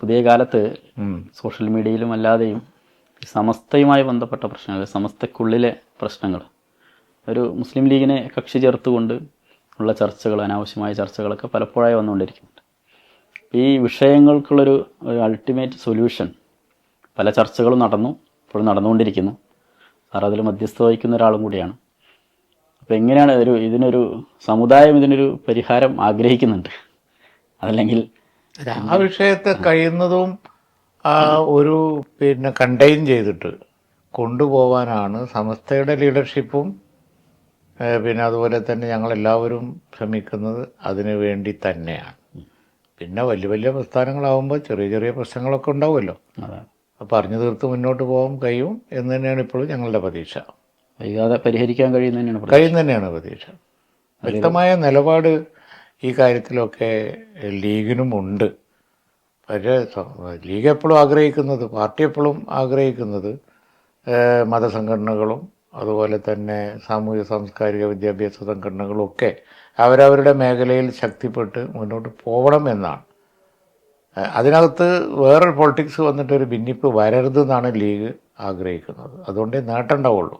പുതിയ കാലത്ത് സോഷ്യൽ മീഡിയയിലും അല്ലാതെയും സമസ്തയുമായി ബന്ധപ്പെട്ട പ്രശ്നങ്ങൾ സമസ്തക്കുള്ളിലെ പ്രശ്നങ്ങൾ ഒരു മുസ്ലിം ലീഗിനെ കക്ഷി ചേർത്തുകൊണ്ട് ഉള്ള ചർച്ചകൾ അനാവശ്യമായ ചർച്ചകളൊക്കെ പലപ്പോഴായി വന്നുകൊണ്ടിരിക്കുന്നുണ്ട്. ഈ വിഷയങ്ങൾക്കുള്ളൊരു ഒരു അൾട്ടിമേറ്റ് സൊല്യൂഷൻ പല ചർച്ചകളും നടന്നു ഇപ്പോഴും നടന്നുകൊണ്ടിരിക്കുന്നു. സാർ അതിൽ മധ്യസ്ഥ വഹിക്കുന്ന ഒരാളും കൂടിയാണ്. അപ്പോൾ എങ്ങനെയാണ് ഒരു ഇതിനൊരു സമുദായം ഇതിനൊരു പരിഹാരം ആഗ്രഹിക്കുന്നുണ്ട്? അതല്ലെങ്കിൽ ആ വിഷയത്തെ കഴിയുന്നതും ആ ഒരു പിന്നെ കണ്ടെയ്ൻ ചെയ്തിട്ട് കൊണ്ടുപോവാനാണ് സമസ്തയുടെ ലീഡർഷിപ്പും പിന്നെ അതുപോലെ തന്നെ ഞങ്ങളെല്ലാവരും ശ്രമിക്കുന്നത് അതിനു വേണ്ടി തന്നെയാണ്. പിന്നെ വലിയ വലിയ പ്രസ്ഥാനങ്ങളാവുമ്പോൾ ചെറിയ ചെറിയ പ്രശ്നങ്ങളൊക്കെ ഉണ്ടാവുമല്ലോ. പറഞ്ഞു തീർത്ത് മുന്നോട്ട് പോകാൻ കഴിയും എന്ന് തന്നെയാണ് ഇപ്പോഴും ഞങ്ങളുടെ പ്രതീക്ഷ. വൈകാതെ പരിഹരിക്കാൻ കഴിയുന്ന തന്നെയാണ്. കഴിയും തന്നെയാണ് പ്രതീക്ഷ. വ്യക്തമായ നിലപാട് ഈ കാര്യത്തിലൊക്കെ ലീഗിനും ഉണ്ട്. പക്ഷേ ലീഗ് എപ്പോഴും ആഗ്രഹിക്കുന്നത് പാർട്ടി എപ്പോഴും ആഗ്രഹിക്കുന്നത് മതസംഘടനകളും അതുപോലെ തന്നെ സാമൂഹ്യ സാംസ്കാരിക വിദ്യാഭ്യാസ സംഘടനകളും ഒക്കെ അവരവരുടെ മേഖലയിൽ ശക്തിപ്പെട്ട് മുന്നോട്ട് പോകണം എന്നാണ്. അതിനകത്ത് വേറൊരു പൊളിറ്റിക്സ് വന്നിട്ട് ഒരു ഭിന്നിപ്പ് വരരുത് എന്നാണ് ലീഗ് ആഗ്രഹിക്കുന്നത്. അതുകൊണ്ടേ നേട്ടമുണ്ടാവുള്ളൂ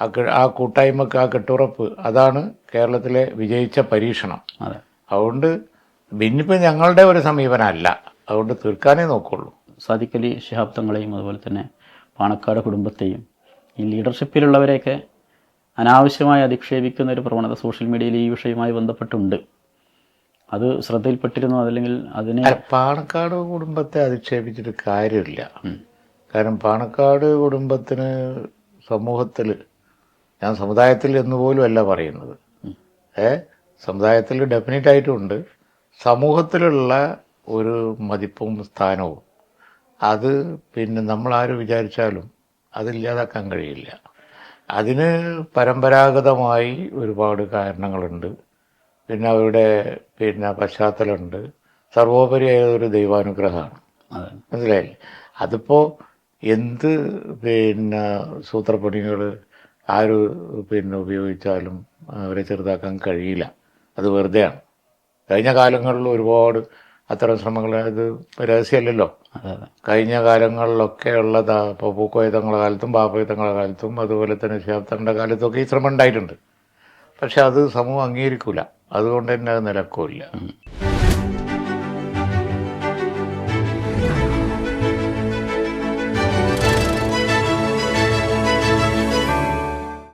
ആ ആ കൂട്ടായ്മക്ക് ആ കെട്ടുറപ്പ് അതാണ് കേരളത്തിലെ വിജയിച്ച പരീക്ഷണം. അതെ. അതുകൊണ്ട് ഭിന്നിപ്പ് ഞങ്ങളുടെ ഒരു സമീപനമല്ല. അതുകൊണ്ട് തീർക്കാനേ നോക്കുള്ളൂ. സാധിക്കലി ശഹാബ്ദങ്ങളെയും ശിഹാബ് തങ്ങളെയും അതുപോലെ തന്നെ പാണക്കാട് കുടുംബത്തെയും ഈ ലീഡർഷിപ്പിലുള്ളവരെയൊക്കെ അനാവശ്യമായി അധിക്ഷേപിക്കുന്ന ഒരു പ്രവണത സോഷ്യൽ മീഡിയയിൽ ഈ വിഷയവുമായി ബന്ധപ്പെട്ടുണ്ട്. അത് ശ്രദ്ധയിൽപ്പെട്ടിരുന്നു അതല്ലെങ്കിൽ അതിനെ പാണക്കാട് കുടുംബത്തെ അധിക്ഷേപിച്ചിട്ട് കാര്യമില്ല. കാരണം പാണക്കാട് കുടുംബത്തിന് സമൂഹത്തിൽ ഞാൻ സമുദായത്തിൽ എന്ന് പോലും അല്ല പറയുന്നത് ഏ? സമുദായത്തിൽ ഡെഫിനറ്റ് ആയിട്ടുണ്ട്. സമൂഹത്തിലുള്ള ഒരു മതിപ്പും സ്ഥാനവും. അത് പിന്നെ നമ്മൾ നമ്മളാരും വിചാരിച്ചാലും അതില്ലാതാക്കാൻ കഴിയില്ല. അതിന് പരമ്പരാഗതമായി ഒരുപാട് കാരണങ്ങളുണ്ട്. പിന്നെ അവരുടെ പിന്നെ പശ്ചാത്തലമുണ്ട്. സർവോപരിയായ ഒരു ദൈവാനുഗ്രഹമാണ്. മനസ്സിലായില്ലേ? അതിപ്പോൾ എന്ത് പിന്നെ സൂത്രപ്പണികൾ ആര് പിന്നെ ഉപയോഗിച്ചാലും അവരെ ചെറുതാക്കാൻ കഴിയില്ല. അത് വെറുതെയാണ്. കഴിഞ്ഞ കാലങ്ങളിൽ ഒരുപാട് അത്തരം ശ്രമങ്ങൾ ഇത് രഹസ്യമല്ലല്ലോ. അതെ അതെ. കഴിഞ്ഞ കാലങ്ങളിലൊക്കെ ഉള്ളതാ ഇപ്പോൾ പൂക്കോയുധങ്ങളുടെ കാലത്തും പാപ്പയുധങ്ങളുടെ കാലത്തും അതുപോലെ തന്നെ ശാബ്ദങ്ങളുടെ കാലത്തൊക്കെ ഈ ശ്രമം ഉണ്ടായിട്ടുണ്ട്. പക്ഷെ അത് സമൂഹം അംഗീകരിക്കൂല. അതുകൊണ്ട് തന്നെ അത് നിലക്കൂല്ല.